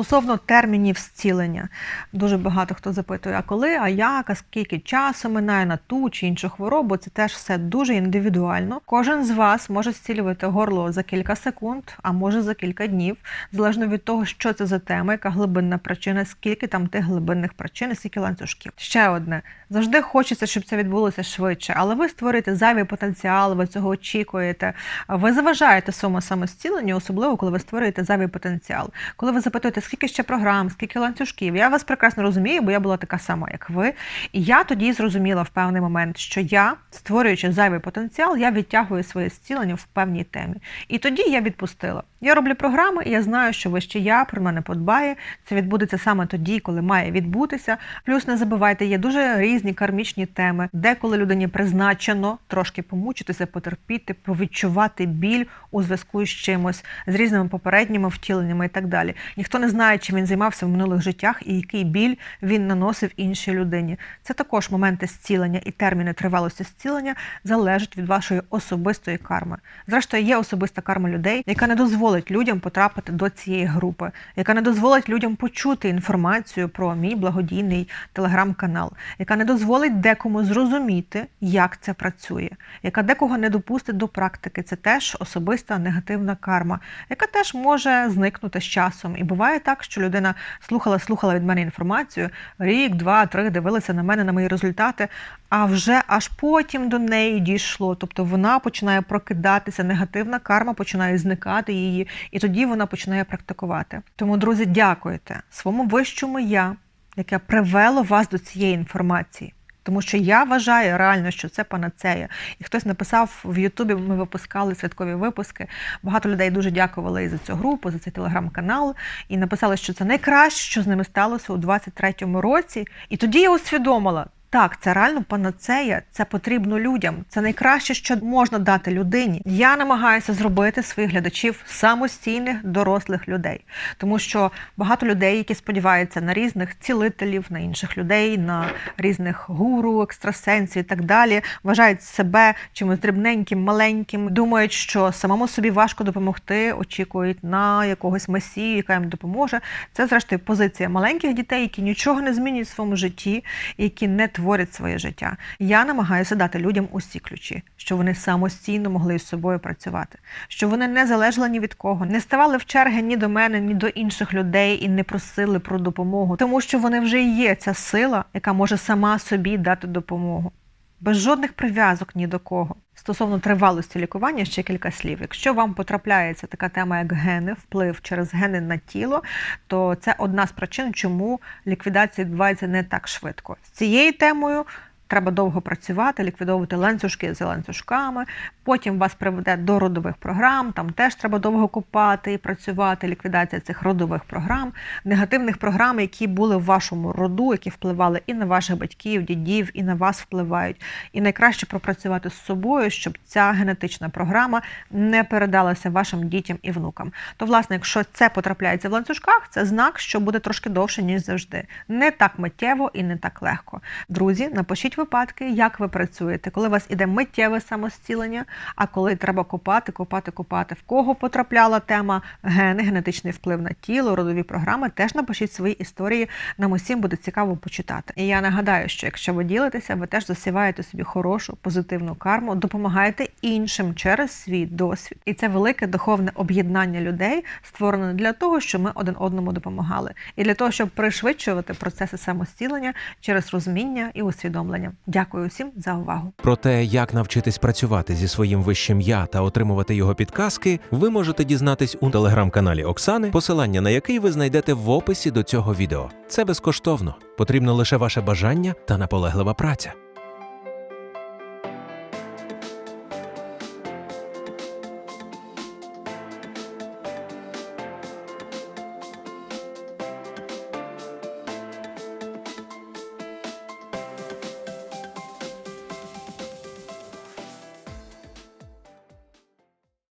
Стосовно термінів зцілення, дуже багато хто запитує, а коли, а як, а скільки часу минає на ту чи іншу хворобу, це теж все дуже індивідуально. Кожен з вас може зцілювати горло за кілька секунд, а може за кілька днів, залежно від того, що це за тема, яка глибинна причина, скільки там тих глибинних причин, скільки ланцюжків. Ще одне завжди хочеться, щоб це відбулося швидше, але ви створюєте зайвий потенціал, ви цього очікуєте. Ви заважаєте своєму самостіленню, особливо коли ви створюєте зайвий потенціал. Коли ви запитуєте, скільки ще програм, скільки ланцюжків, я вас прекрасно розумію, бо я була така сама, як ви. І я тоді зрозуміла в певний момент, що я, створюючи зайвий потенціал, я відтягую своє зцілення в певній темі. І тоді я відпустила. Я роблю програми, і я знаю, що вище я про мене подбає. Це відбудеться саме тоді, коли має відбутися. Плюс не забувайте, є дуже різні кармічні теми, деколи людині призначено трошки помучитися, потерпіти, повідчувати біль у зв'язку з чимось, з різними попередніми втіленнями і так далі. Ніхто не знає, чим він займався в минулих життях і який біль він наносив іншій людині. Це також моменти зцілення і терміни тривалості зцілення залежать від вашої особистої карми. Зрештою, є особиста карма людей, яка не дозволить людям потрапити до цієї групи, яка не дозволить людям почути інформацію про мій благодійний телеграм-канал, яка не дозволить декому зрозуміти, як це працює, яка декого не допустить до практики. Це теж особиста негативна карма, яка теж може зникнути з часом. І буває так, що людина слухала, слухала від мене інформацію, рік, два, три дивилася на мене, на мої результати, а вже аж потім до неї дійшло. Тобто вона починає прокидатися, негативна карма починає зникати її, і тоді вона починає практикувати. Тому, друзі, дякуйте своєму вищому я, яке привело вас до цієї інформації. Тому що я вважаю реально, що це панацея. І хтось написав в Ютубі, ми випускали святкові випуски. Багато людей дуже дякували і за цю групу, за цей телеграм-канал, і написали, що це найкраще, що з ними сталося у 23-му році. І тоді я усвідомила. Так, це реально панацея, це потрібно людям. Це найкраще, що можна дати людині. Я намагаюся зробити своїх глядачів самостійних дорослих людей, тому що багато людей, які сподіваються на різних цілителів, на інших людей, на різних гуру, екстрасенсів і так далі, вважають себе чимось дрібненьким, маленьким, думають, що самому собі важко допомогти, очікують на якогось месію, яка їм допоможе. Це зрештою позиція маленьких дітей, які нічого не змінюють в своєму житті, які не творять своє життя. Я намагаюся дати людям усі ключі, що вони самостійно могли із собою працювати, що вони не залежали ні від кого, не ставали в черги ні до мене, ні до інших людей і не просили про допомогу, тому що вони вже є ця сила, яка може сама собі дати допомогу. Без жодних прив'язок ні до кого. Стосовно тривалості лікування, ще кілька слів. Якщо вам потрапляється така тема, як гени, вплив через гени на тіло, то це одна з причин, чому ліквідація відбувається не так швидко. З цією темою треба довго працювати, ліквідовувати ланцюжки за ланцюжками. Потім вас приведе до родових програм. Там теж треба довго копати і працювати. Ліквідація цих родових програм, негативних програм, які були в вашому роду, які впливали і на ваших батьків, дідів, і на вас впливають. І найкраще пропрацювати з собою, щоб ця генетична програма не передалася вашим дітям і внукам. То, власне, якщо це потрапляється в ланцюжках, це знак, що буде трошки довше, ніж завжди. Не так миттєво і не так легко. Друзі, напишіть випадки, як ви працюєте, коли у вас іде миттєве самостілення, а коли треба копати, копати, копати. В кого потрапляла тема гени, генетичний вплив на тіло, родові програми, теж напишіть свої історії. Нам усім буде цікаво почитати. І я нагадаю, що якщо ви ділитеся, ви теж засіваєте собі хорошу, позитивну карму, допомагаєте іншим через свій досвід. І це велике духовне об'єднання людей, створене для того, щоб ми один одному допомагали, і для того, щоб пришвидшувати процеси самостілення через розуміння і усвідомлення. Дякую усім за увагу. Про те, як навчитись працювати зі своїм вищим я та отримувати його підказки, ви можете дізнатись у телеграм-каналі Оксани, посилання на який ви знайдете в описі до цього відео. Це безкоштовно. Потрібно лише ваше бажання та наполеглива праця.